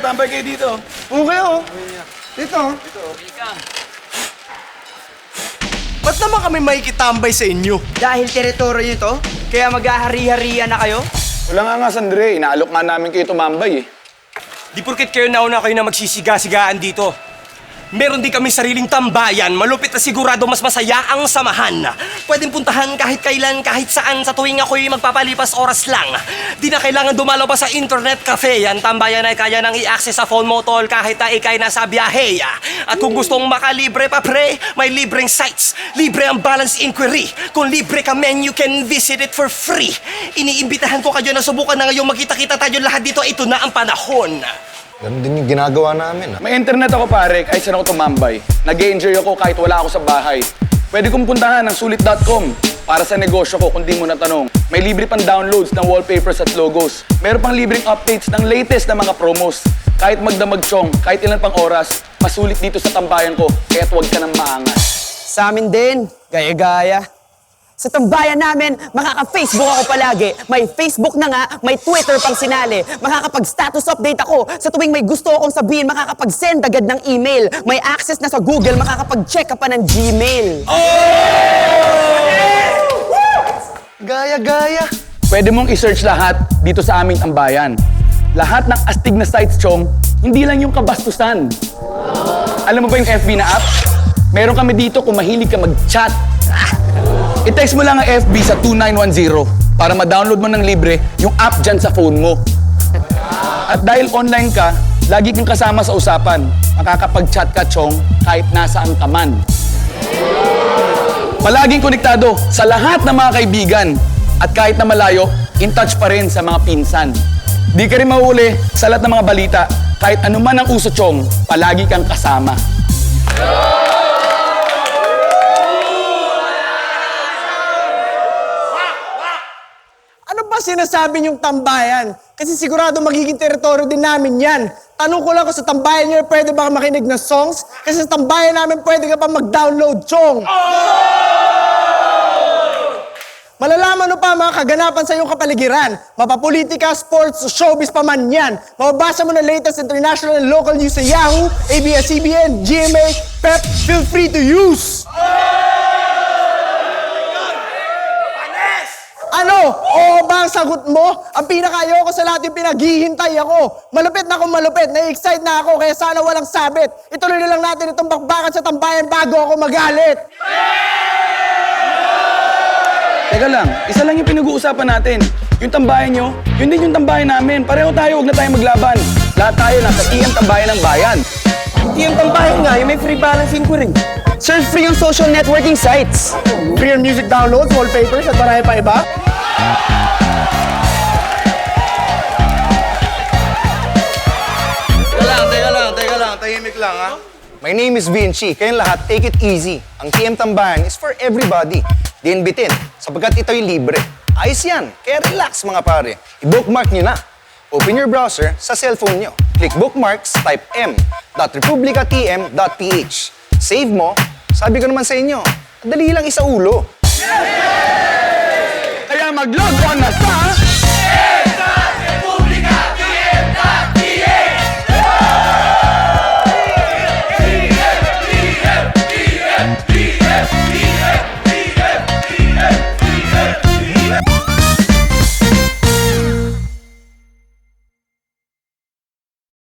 tambay kayo dito. Okay, oh. Dito. Ba't naman kami makikitambay sa inyo? Dahil teritoryo nyo to, kaya maghahari-harian na kayo? Wala nga nga, Sandre. Inaalok nga namin kayo tumambay eh. Di porket kayo nauna kayo na magsisiga-sigaan dito. Meron din kami sariling tambayan, malupit na sigurado mas masaya ang samahan. Pwedeng puntahan kahit kailan, kahit saan sa tuwing ako'y magpapalipas oras lang. Di na kailangan dumalo pa sa internet cafe. Yan tambayan ay kaya nang i-access sa phone mo tol kahit na ikay nasa biyahe. At kung gustong makalibre pa pre, may libreng sites. Libre ang balance inquiry. Kung libre ka men, you can visit it for free. Iniimbitahan ko kayo na subukan na ngayong magkita-kita tayo lahat dito. Ito na ang panahon. Ganun din yung ginagawa namin, ah. May internet ako pare, kahit saan ako tumambay. nag enjoy ako kahit wala ako sa bahay. Pwede kong puntahan ang sulit.com para sa negosyo ko kung di mo natanong. May libre pang downloads ng wallpapers at logos. Meron pang libreng updates ng latest na mga promos. Kahit magdamag chong, kahit ilan pang oras, masulit dito sa tambayan ko, kaya't huwag ka nang maangas. Sa amin din, gaya-gaya. Sa tambayan namin, makaka-Facebook ako palagi. May Facebook na nga, may Twitter pang sinali. Makakapag-status update ako. Sa tuwing may gusto akong sabihin, makakapag-send agad ng email. May access na sa Google, makakapag-check ka pa ng Gmail. Gaya-gaya. Pwede mong i-search lahat dito sa aming tambayan. Lahat ng astig na sites, Chong, hindi lang yung kabastusan. Alam mo ba yung FB na app? Meron kami dito kung mahilig ka mag-chat. I-text mo lang ang FB sa 2910 para ma-download mo ng libre yung app dyan sa phone mo. At dahil online ka, lagi kang kasama sa usapan. Makakapag-chat ka, Chong, kahit nasaan ka man. Palaging konektado sa lahat ng mga kaibigan. At kahit na malayo, in touch pa rin sa mga pinsan. Di ka rin mahuli sa lahat ng mga balita. Kahit anuman ang uso, Chong, palagi kang kasama. Ano ba sinasabi niyong tambayan? Kasi sigurado magiging teritoryo din namin yan. Tanong ko lang kung sa tambayan niyo pwede ba makinig ng songs? Kasi sa tambayan namin pwede ka pa mag-download chong. Malalaman mo pa mga kaganapan sa iyong kapaligiran. Mapapolitika, sports, showbiz pa man yan. Mababasa mo na latest international and local news sa Yahoo, ABS-CBN, GMA, PEP. Feel free to use! Ano? Oo ba ang sagot mo? Ang pinakayoko sa lahat yung pinaghihintay ako. Malupit na akong malupit. Na-excite na ako kaya sana walang sabit. Ituloy na lang natin itong bakbakan sa tambayan bago ako magalit. Teka lang, isa lang yung pinag-uusapan natin. Yung tambayan nyo, yun din yung tambayan namin. Pareho tayo, huwag na tayo maglaban. Lahat tayo nasa TM Tambayan ng Bayan. Hindi yung tambayan nga, yung may free balance inquiry. Search free yung social networking sites. Free music downloads, wallpapers, at marami pa iba. Teka lang, teka lang, lang. Ha? My name is Vinci. Kayong lahat, take it easy. Ang TM Tambayan is for everybody. Din bitin, sapagkat ito'y libre. Ayos yan, kaya relax mga pare. I-bookmark nyo na. Open your browser sa cellphone nyo. Click bookmarks, type m.republicatm.ph. Save mo, sabi ko naman sa inyo, dali lang isa ulo. Kaya mag-log on na sa...